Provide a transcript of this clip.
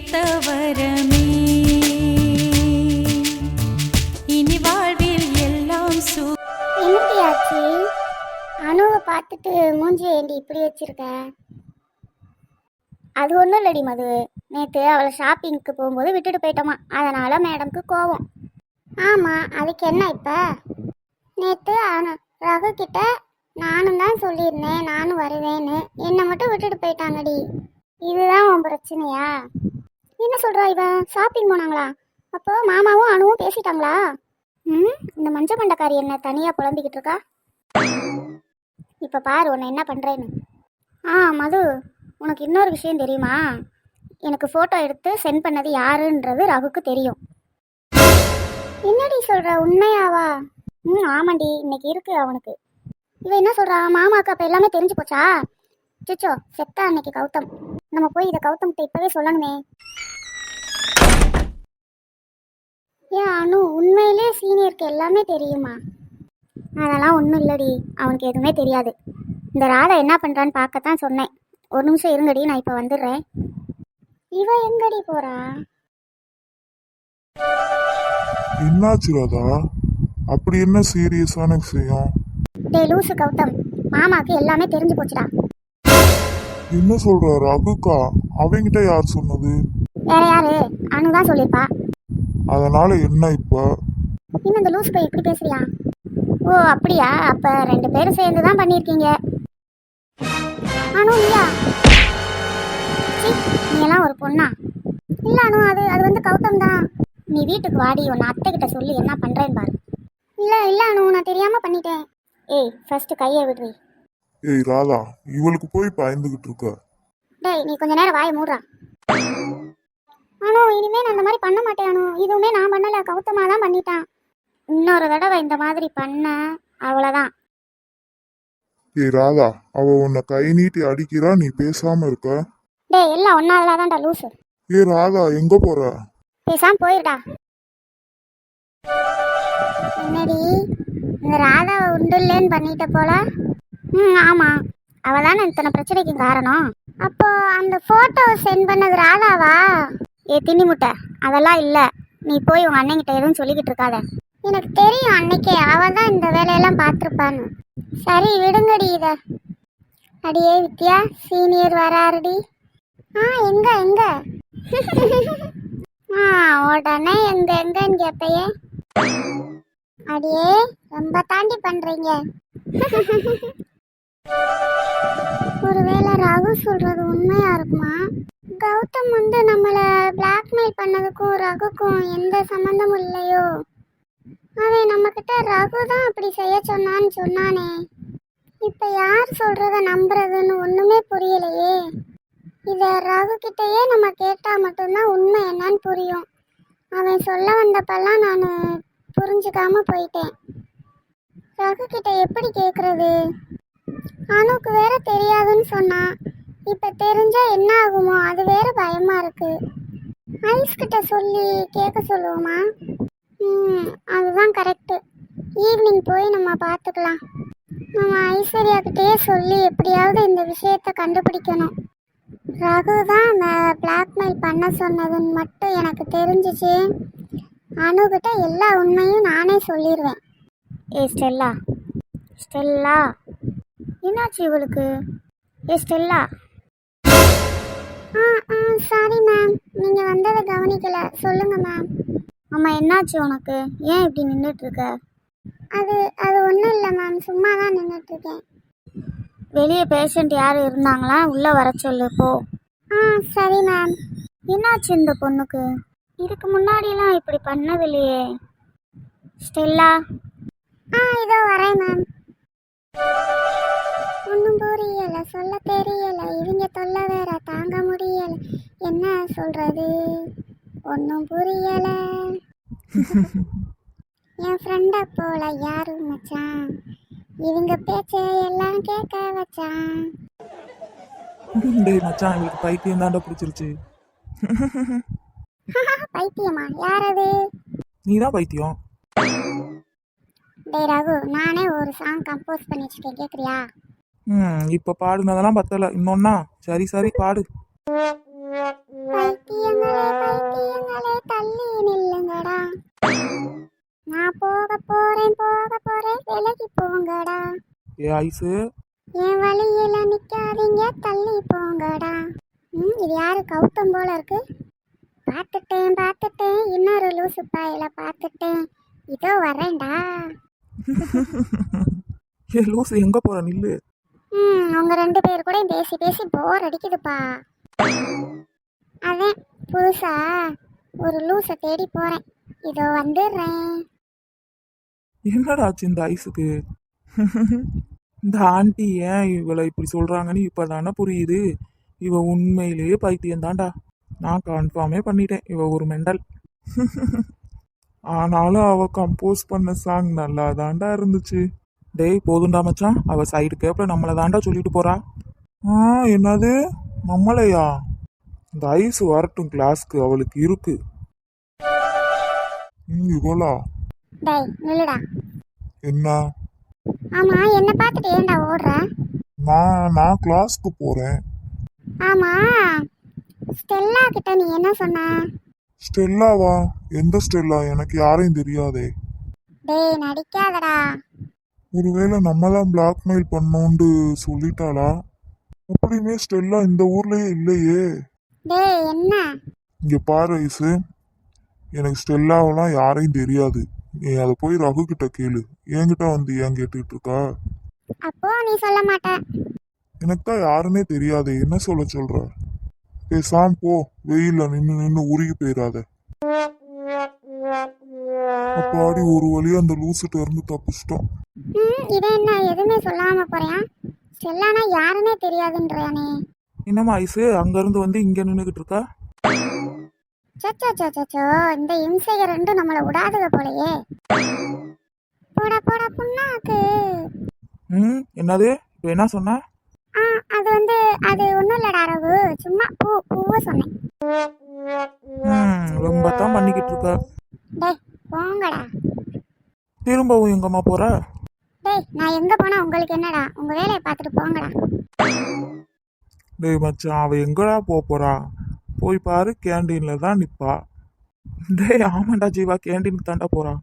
கிடைத்த வரமே இனி வாழ்வில் எல்லாம் சு என்னடி அணுவை பார்த்துட்டு மூஞ்சி ஏண்டி இப்படி வச்சிருக்க? அது ஒன்றும் இல்லடி மது. நேற்று அவளை ஷாப்பிங்க்கு போகும்போது விட்டுட்டு போயிட்டோமா. அதனால மேடம்க்கு கோவம். ஆமாம் அதுக்கு என்ன இப்போ? நேற்று அனு ரகு கிட்ட நானும் தான் சொல்லியிருந்தேன் நானும் வருவேன்னு. என்னை மட்டும் விட்டுட்டு போயிட்டாங்கடி. இதுதான் உன் பிரச்சனையா? என்ன சொல்கிறா இவன் ஷாப்பிங் போனாங்களா? அப்போ மாமாவும் அணுவும் பேசிட்டாங்களா? ம் இந்த மஞ்ச மண்டக்காரி என்ன தனியாக புலம்பிக்கிட்டு இருக்கா? இப்போ பாரு உன்னை என்ன பண்ணுறேன்னு ஆ மது உனக்கு இன்னொரு விஷயம் தெரியுமா? எனக்கு ஃபோட்டோ எடுத்து சென்ட் பண்ணது யாருன்றது ரகுக்கு தெரியும். என்னடி சொல்கிற உண்மையாவா? ம் ஆமாண்டி இன்னைக்கு இருக்கு அவனுக்கு. இவன் என்ன சொல்கிறா மாமாக்கு அப்போ எல்லாமே தெரிஞ்சு போச்சா? சிச்சோ செத்தா அன்னைக்கு கௌதம். நம்ம போய் இதை கௌதம்கிட்ட இப்போவே சொல்லணுமே. ஏன் அனு உண்மையிலே சீனியருக்கு எல்லாமே தெரியுமா? அதெல்லாம் ஒன்றும் இல்லடி. அவனுக்கு எதுவுமே தெரியாது. இந்த ராதா என்ன பண்ணுறான்னு பார்க்கத்தான் சொன்னேன். ஒரு நிமிஷம் இருங்கடி நான் இப்போ வந்துடுறேன். இவ எங்கடி போறா? என்னாச்சு ராதா? அப்படி என்ன சீரியஸான விஷயம்? டே லூசு கௌதம். மாமாக்கு எல்லாமே தெரிஞ்சு போச்சுடா. என்ன சொல்ற ரகுக்கா? அவங்கிட்ட யார் சொன்னது? வேற யாரு? அனு தான் சொல்லியிருப்பா. அதனால என்ன இப்ப? இன்னும் இந்த போய் இப்படி பேசுறியா? ஓ அப்படியா? அப்ப ரெண்டு பேரும் சேர்ந்து தான் பண்ணியிருக்கீங்க. அனு இல்லையா நீ எல்லாம் ஒரு பொண்ணா? இல்ல அனு அது அது வந்து கௌதம் தான். நீ வீட்டுக்கு வாடி உன்னை அத்தை கிட்ட சொல்லி என்ன பண்றேன்னு பாரு. இல்ல இல்ல அனு நான் தெரியாம பண்ணிட்டேன். ஏய் ஃபர்ஸ்ட் கையை விடுறி. ஏய் ராதா இவளுக்கு போய் பயந்துகிட்டு இருக்க. டேய் நீ கொஞ்ச நேரம் வாயை மூடுறா. அனு இனிமே நான் அந்த மாதிரி பண்ண மாட்டேன் அனு. இதுவுமே நான் பண்ணல கௌதமா தான் பண்ணிட்டான். இன்னொரு தடவை இந்த மாதிரி பண்ண அவ்வளோதான் ஏய் ராதா அவ உன்னை கை நீட்டி அடிக்கிறா நீ பேசாம இருக்க. டேய் எல்லாம் ஒன்னாவதுல தான்டா லூசு. ஏய் ராதா எங்க போற? பேசாம போயிருடா. என்னடி இந்த ராதாவை உண்டுல்லேன்னு பண்ணிட்ட போல? ம் ஆமாம் அவள் தானே இத்தனை பிரச்சனைக்கு காரணம்? அப்போ அந்த ஃபோட்டோ சென்ட் பண்ணது ராதாவா? ஏ தின்னி முட்டை. அதெல்லாம் இல்லை. நீ போய் உங்கள் அண்ணன்கிட்ட எதுவும் சொல்லிக்கிட்டு இருக்காத. எனக்கு தெரியும் அன்னைக்கே. அவள் தான் இந்த வேலையெல்லாம் பார்த்துருப்பான்னு. சரி விடுங்கடி இதை. அடியே வித்யா சீனியர் வராருடி. ஆ எங்க எங்க? ஆ உடனே எங்க எங்கன்னு கேட்பையே அடியே ரொம்ப தாண்டி பண்றீங்க. ஒருவேளை ரகு சொல்றது உண்மையா இருக்குமா? கௌதம் வந்து நம்மளை பிளாக்மெயில் பண்ணதுக்கும் ரகுக்கும் எந்த சம்மந்தமும் இல்லையோ. அவன் நம்மக்கிட்ட ரகு தான் அப்படி செய்ய சொன்னான்னு சொன்னானே. இப்போ யார் சொல்கிறத நம்புறதுன்னு ஒன்றுமே புரியலையே. இதை ரகு நம்ம கேட்டால் மட்டும்தான் உண்மை என்னன்னு புரியும். அவன் சொல்ல வந்தப்பெல்லாம் நான் புரிஞ்சுக்காம போயிட்டேன். ரகு கிட்ட எப்படி கேட்குறது அனுக்கு வேற தெரியாதுன்னு சொன்னான். இப்ப தெரிஞ்சா என்ன ஆகுமோ அது வேற பயமா இருக்கு. ஐஸ் கிட்ட சொல்லி கேட்க சொல்லுவோமா? ம் அதுதான் கரெக்டு ஈவினிங் போய் நம்ம பார்த்துக்கலாம். நம்ம ஐஸ்வர்யா கிட்டே சொல்லி எப்படியாவது இந்த விஷயத்த கண்டுபிடிக்கணும். ரகு தான் பிளாக்மெயில் பண்ண சொன்னதுன்னு மட்டும் எனக்கு தெரிஞ்சிச்சு. அணுகிட்ட எல்லா உண்மையும் நானே சொல்லிடுவேன் ஏ ஸ்டெல்லா ஸ்டெல்லா என்னாச்சு இவளுக்கு? ஏ ஸ்டெல்லா ஆ ஆ சாரி மேம் நீங்கள் வந்ததை கவனிக்கல. சொல்லுங்க மேம் அம்மா என்னாச்சு உனக்கு? ஏன் இப்படி நின்றுட்டு இருக்க அது அது ஒன்றும் இல்லை மேம் சும்மா தான் நின்றுட்டு இருக்கேன் வெளியே பேஷண்ட் யாரும் இருந்தாங்களா? உள்ளே வர சொல்லு போ. ஆ சரி மேம் என்னாச்சு இந்த பொண்ணுக்கு? இதுக்கு முன்னாடிலாம் இப்படி பண்ணதில்லையே ஸ்டெல்லா? ஆ இதோ வரேன் மேம் ஒன்றும் புரியல சொல்ல தெரியல. இவங்க தொல்லை வேற தாங்க முடியல. என்ன சொல்றது? ஒன்றும் புரியல. என் ஃப்ரெண்டை போல யாரு மச்சான்? இவங்க பேச்ச எல்லாம் கேட்க வச்சான். டேய் மச்சான் இவளுக்கு பைத்தியம் தாண்டா பிடிச்சிருச்சு. பைத்தியமா? யார் அது நீ தான் பைத்தியம். டேய் ரகு நானே ஒரு சாங் கம்போஸ் பண்ணி வச்சிருக்கேன் கேட்குறியா ம் இப்போ பாடுனதெல்லாம் பத்தல. இன்னொன்னா சரி சரி பாடு. நான் போக போறேன் போக போறேன் விலகி போங்கடா. ஏ என் வழியில நிக்காதீங்க தள்ளி போங்கடா. ம் இது யாரு கௌதம் போல இருக்கு? பார்த்துட்டேன் பார்த்துட்டேன் இன்னொரு லூசு பாயில பார்த்துட்டேன். இதோ வரேன்டா. ஏ லூசு எங்க போற? நில்லு. ம் உங்க ரெண்டு பேர் கூட பேசி பேசி போர் அடிக்குதுப்பா. அதான் புதுசா ஒரு லூசை தேடி போறேன். இதோ வந்துடுறேன். என்னடா ஆச்சு இந்த ஐஸுக்கு? இந்த ஆண்டி ஏன் இவளை இப்படி சொல்றாங்கன்னு இப்பதானே புரியுது. இவ உண்மையிலேயே பைத்தியம் தான்டா நான் கன்ஃபார்மே பண்ணிட்டேன். இவ ஒரு மெண்டல். ஆனாலும் அவ கம்போஸ் பண்ண சாங் நல்லா தாண்டா இருந்துச்சு. டேய் போதுண்டா மச்சான். அவ சைடு கேப்ல நம்மளை தாண்டா சொல்லிட்டு போறா. ஆ என்னது? நம்மளையா? இந்த ஐஸ் வரட்டும் கிளாஸ்க்கு அவளுக்கு இருக்கு. டேய் நில்லுடா. என்ன? ஆமா என்ன பார்த்துட்டு ஏன்டா ஓடுற? நான் நான் கிளாஸ்க்கு போறேன். ஆமா. ஸ்டெல்லா கிட்ட நீ என்ன சொன்ன? ஸ்டெல்லாவா? எந்த ஸ்டெல்லா? எனக்கு யாரையும் தெரியாதே. டேய் நடிக்காதடா. ஒருவேளை நம்ம தான் பிளாக்மெயில் பண்ணோண்டு சொல்லிட்டாளா? அப்படியுமே ஸ்டெல்லா இந்த ஊர்லயே இல்லையே. டேய் என்ன? இங்க பாரு ஐசு. எனக்கு ஸ்டெல்லாவெல்லாம் யாரையும் தெரியாது. நீ அதை போய் ரகு கிட்ட கேளு. என்கிட்ட வந்து ஏன் கேட்டுட்டு இருக்கா? அப்போ நீ சொல்ல மாட்ட. எனக்கு தான் யாருன்னே தெரியாது. என்ன சொல்ல சொல்ற? பேசாம போ. வெயில்ல நின்னு நின்னு உருகி போயிடாத அப்பாடி ஒரு வழியா அந்த லூசுட்ட இருந்து தப்பிச்சிட்டோம். ம் இது என்ன எதுவுமே சொல்லாம போறியா? ஸ்டெல்லானா யாருன்னே தெரியாதுன்றியானே. என்னம்மா ஐஸு அங்கிருந்து வந்து இங்க நின்றுகிட்டு இருக்கா? சச்சோ சச்சோ இந்த இம்சைக ரெண்டும் நம்மளை விடாதுக போலயே. போடா போடா புண்ணாக்கு. ம் என்னது? இப்போ என்ன சொன்ன? ஆ அது வந்து அது ஒன்றும் இல்லடா ரகு சும்மா பூ பூவை சொன்னேன். ம் ரொம்ப தான் பண்ணிக்கிட்டு இருக்க. டேய் போங்கடா. திரும்பவும் எங்கம்மா போற? டேய் நான் எங்க போனா உங்களுக்கு என்னடா? உங்க வேலையை பார்த்துட்டு போங்கடா. டேய் மச்சான் அவ எங்கடா போக போறா? போய் பாரு கேண்டீன்ல தான் நிப்பா. டேய் ஆமாண்டா ஜீவா கேண்டீனுக்கு தாண்டா போறா.